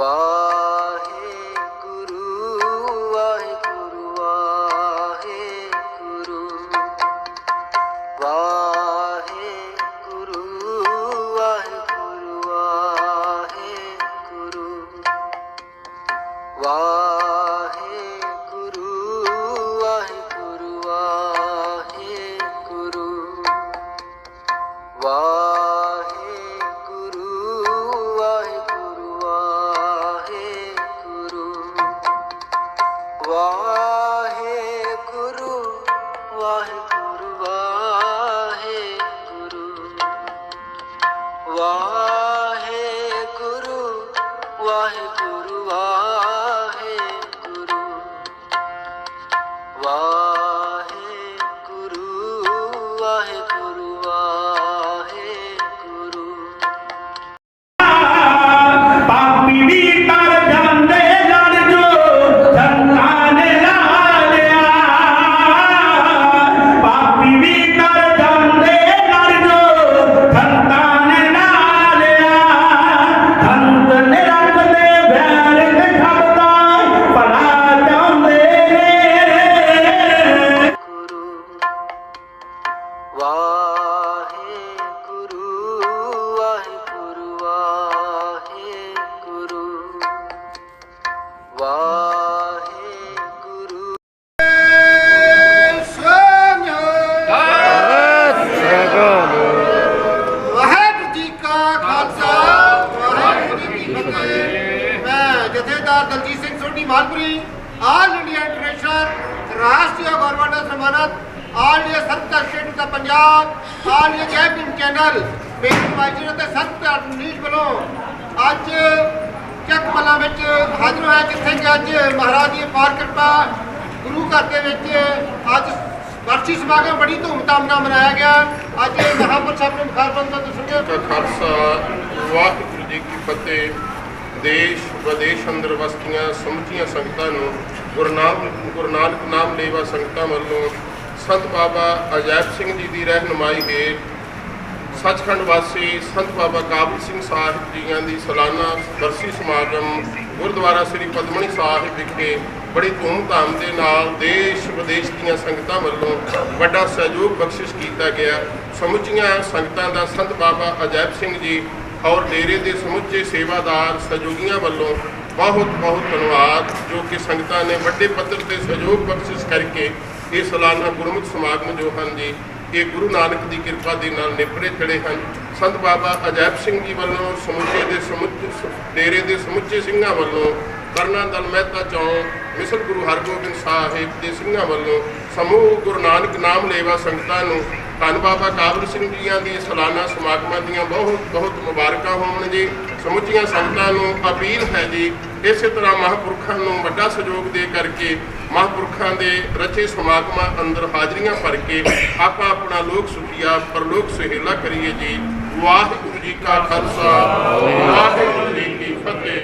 Bye. Oh. ਜਥੇਦਾਰ Daljit Singh Sodhi, Malpuri all India international ਰਾਸ਼ਟਰੀ government ਸਨਮਾਨਤ all India ਸਰਕਾਰ ਸਟੇਟ ਦਾ Punjab all India Jai channel, ਮੇਰੀ ਮਾਜਰ ਅਤੇ ਸੰਤ ਨੀਸ਼ ਵੱਲੋਂ ਅੱਜ ਚੱਕਮਲਾ ਵਿੱਚ ਹਾਜ਼ਰ ਹੋਇਆ, ਜਿੱਥੇ ਕਿ ਅੱਜ ਮਹਾਰਾਜ ਦੀ ਪਾਰ ਕਿਰਪਾ ਗੁਰੂ ਘਰ ਦੇ ਵਿੱਚ ਅੱਜ ਵਰਸ਼ੀ ਸਮਾਗਮ, ਬੜੀ ਧੂਮਧਾਮ ਨਾਲ ਮਨਾਇਆ ਗਿਆ। ਅੱਜ ਮਹਾਂਪੁਰਖ ਸਾਹਿਬ ਮੁਖਾਰਬੰਦ ਤੋਂ ਸੁਣਿਆ। ਖਾਲਸਾ, ਵਾਹਿਗੁਰੂ ਜੀ ਕੀ ਫਤਿਹ। ਦੇਸ਼ ਵਿਦੇਸ਼ ਅੰਦਰ ਵਸਤੀਆਂ ਸਮੁੱਚੀਆਂ ਸੰਗਤਾਂ ਨੂੰ ਗੁਰੂ ਨਾਨਕ ਗੁਰੂ ਨਾਨਕ ਨਾਮ ਲੇਵਾ ਸੰਗਤਾਂ ਵੱਲੋਂ ਸੰਤ ਬਾਬਾ ਅਜੈਬ ਸਿੰਘ ਜੀ ਦੀ ਰਹਿਨੁਮਾਈ ਹੇਠ ਸੱਚਖੰਡ ਵਾਸੀ ਸੰਤ ਬਾਬਾ ਕਾਬਲ ਸਿੰਘ ਸਾਹਿਬ ਜੀਆਂ ਦੀ ਸਾਲਾਨਾ ਬਰਸੀ ਸਮਾਗਮ ਗੁਰਦੁਆਰਾ ਸ੍ਰੀ ਪਦਮਣੀ ਸਾਹਿਬ ਵਿਖੇ ਬੜੀ ਧੂਮਧਾਮ ਦੇ ਨਾਲ ਦੇਸ਼ ਵਿਦੇਸ਼ ਦੀਆਂ ਸੰਗਤਾਂ ਵੱਲੋਂ ਵੱਡਾ ਸਹਿਯੋਗ ਬਖਸ਼ਿਸ਼ ਕੀਤਾ ਗਿਆ। ਸਮੁੱਚੀਆਂ ਸੰਗਤਾਂ ਦਾ ਸੰਤ ਬਾਬਾ ਅਜੈਬ ਸਿੰਘ ਜੀ ਔਰ ਡੇਰੇ ਦੇ ਸਮੁੱਚੇ ਸੇਵਾਦਾਰ ਸਹਿਯੋਗੀਆਂ ਵੱਲੋਂ ਬਹੁਤ ਬਹੁਤ ਧੰਨਵਾਦ, ਜੋ ਕਿ ਸੰਗਤਾਂ ਨੇ ਵੱਡੇ ਪੱਧਰ ਤੇ ਸਹਿਯੋਗ ਬਖਸ਼ਿਸ਼ ਕਰਕੇ ਇਹ ਸਾਲਾਨਾ ਗੁਰਮੁਖ ਸਮਾਗਮ ਜੋ ਹਨ ਜੀ ਇਹ ਗੁਰੂ ਨਾਨਕ ਦੀ ਕਿਰਪਾ ਦੇ ਨਾਲ ਨਿਪਰੇ ਖੜੇ ਹਨ। ਸੰਤ ਬਾਬਾ ਅਜੈਬ ਸਿੰਘ ਜੀ ਵੱਲੋਂ, ਸਮੁੱਚੇ ਦੇ ਸਮੁੱਚੇ, ਡੇਰੇ ਦੇ ਸਮੁੱਚੇ ਸਿੰਘਾਂ ਵੱਲੋਂ, ਕਰਨਾ ਦਲ ਮਹਿਤਾ ਚੌਂਕ ਮਿਸਲ ਗੁਰੂ ਹਰਗੋਬਿੰਦ ਸਾਹਿਬ ਦੇ ਸਿੰਘਾਂ ਵੱਲੋਂ, ਸਮੂਹ ਗੁਰੂ ਨਾਨਕ ਨਾਮ ਲੇਵਾ ਸੰਗਤਾਂ ਨੂੰ ਧੰਨ ਬਾਬਾ ਕਾਬਲ ਸਿੰਘ ਜੀਆਂ ਦੀ ਸਾਲਾਨਾ ਸਮਾਗਮਾਂ ਦੀਆਂ ਬਹੁਤ ਬਹੁਤ ਮੁਬਾਰਕਾਂ ਹੋਣ ਜੀ ਸਮੁੱਚੀਆਂ ਸੰਗਤਾਂ ਨੂੰ ਅਪੀਲ ਹੈ ਜੀ, ਇਸੇ ਤਰ੍ਹਾਂ ਮਹਾਂਪੁਰਖਾਂ ਨੂੰ ਵੱਡਾ ਸਹਿਯੋਗ ਦੇ ਕਰਕੇ ਮਹਾਂਪੁਰਖਾਂ ਦੇ ਰਚੇ ਸਮਾਗਮਾਂ ਅੰਦਰ ਹਾਜ਼ਰੀਆਂ ਭਰ ਕੇ ਆਪਾਂ ਆਪਣਾ ਲੋਕ ਸੁਖੀਆ, ਪਰਲੋਕ ਸੁਹੇਲਾ ਕਰੀਏ ਜੀ। ਵਾਹਿਗੁਰੂ ਜੀ ਕਾ ਖਾਲਸਾ, ਵਾਹਿਗੁਰੂ ਜੀ ਕੀ ਫਤਿਹ।